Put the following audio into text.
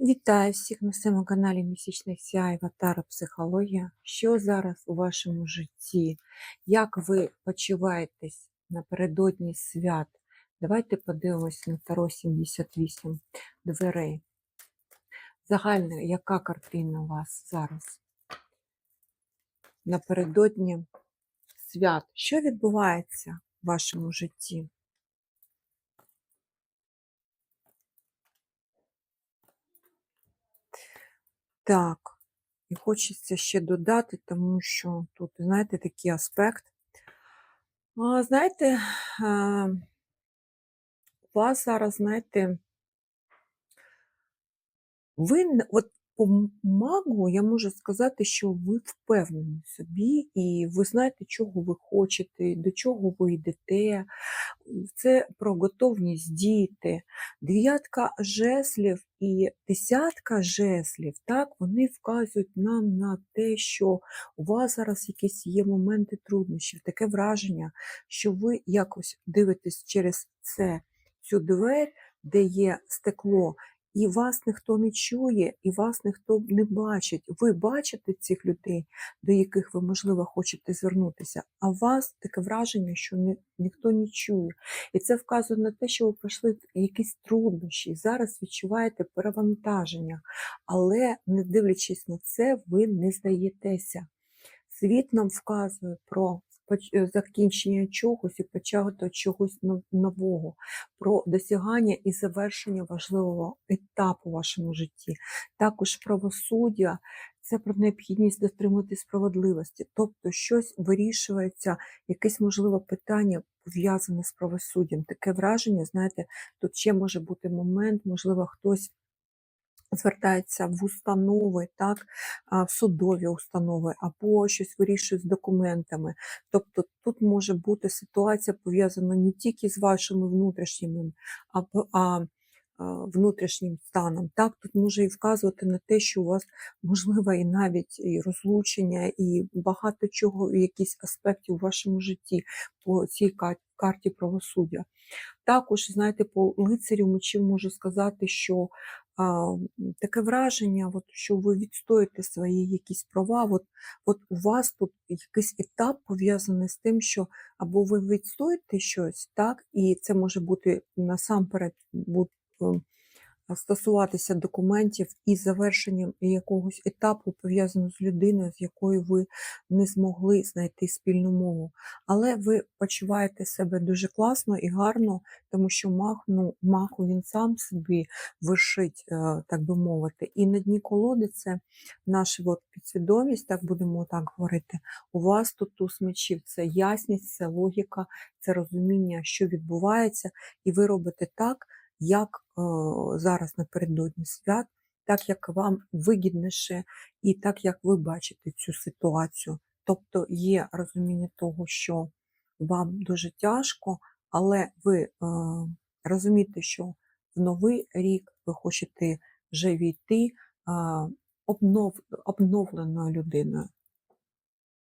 Вітаю всіх на своєму каналі Місячний Сяйва Тара Психологія. Що зараз у вашому житті? Як ви почуваєтесь напередодні свят? Давайте подивимось на Таро 78 дверей. Загальна, яка картина у вас зараз? Напередодні свят. Що відбувається в вашому житті? Так, і хочеться ще додати, тому що тут, знаєте, такий аспект. А, знаєте, у вас зараз, знаєте, ви от по магу я можу сказати, що ви впевнені собі, і ви знаєте, чого ви хочете, до чого ви йдете. Це про готовність діяти. Дев'ятка жеслів і десятка жеслів, так, вони вказують нам на те, що у вас зараз якісь є моменти труднощів, таке враження, що ви якось дивитесь через це, цю двері, де є стекло, і вас ніхто не чує, і вас ніхто не бачить. Ви бачите цих людей, до яких ви, можливо, хочете звернутися, а вас таке враження, що ні, ніхто не чує. І це вказує на те, що ви пройшли якісь труднощі, зараз відчуваєте перевантаження, але не дивлячись на це, ви не здаєтеся. Світ нам вказує про закінчення чогось і початок чогось нового, про досягання і завершення важливого етапу в вашому житті. Також правосуддя це про необхідність дотримати справедливості, тобто щось вирішується, якесь можливе питання пов'язане з правосуддям. Таке враження, знаєте, тут ще може бути момент, можливо, хтось звертається в установи, так, в судові установи, або щось вирішує з документами. Тобто тут може бути ситуація пов'язана не тільки з вашими внутрішніми, а, внутрішнім станом. Так, тут може і вказувати на те, що у вас можливо і навіть і розлучення, і багато чого, якісь аспекти у вашому житті по цій ка- карті правосуддя. Також, знаєте, по лицарю мечів можу сказати, що таке враження, от, що ви відстоїте свої якісь права. От, от у вас тут якийсь етап пов'язаний з тим, що або ви відстоїте щось, так, і це може бути насамперед ем, стосуватися документів і завершенням якогось етапу, пов'язаного з людиною, з якою ви не змогли знайти спільну мову. Але ви почуваєте себе дуже класно і гарно, тому що мах, ну, маху він сам собі вершить, е, так би мовити. І на дні колоди це наша от підсвідомість, так будемо так говорити. У вас тут туз мечів це ясність, це логіка, це розуміння, що відбувається, і ви робите так, як е, зараз напередодні свят, так як вам вигідніше, і так як ви бачите цю ситуацію. Тобто є розуміння того, що вам дуже тяжко, але ви е, розумієте, що в новий рік ви хочете вже війти е, обнов, обновленою людиною.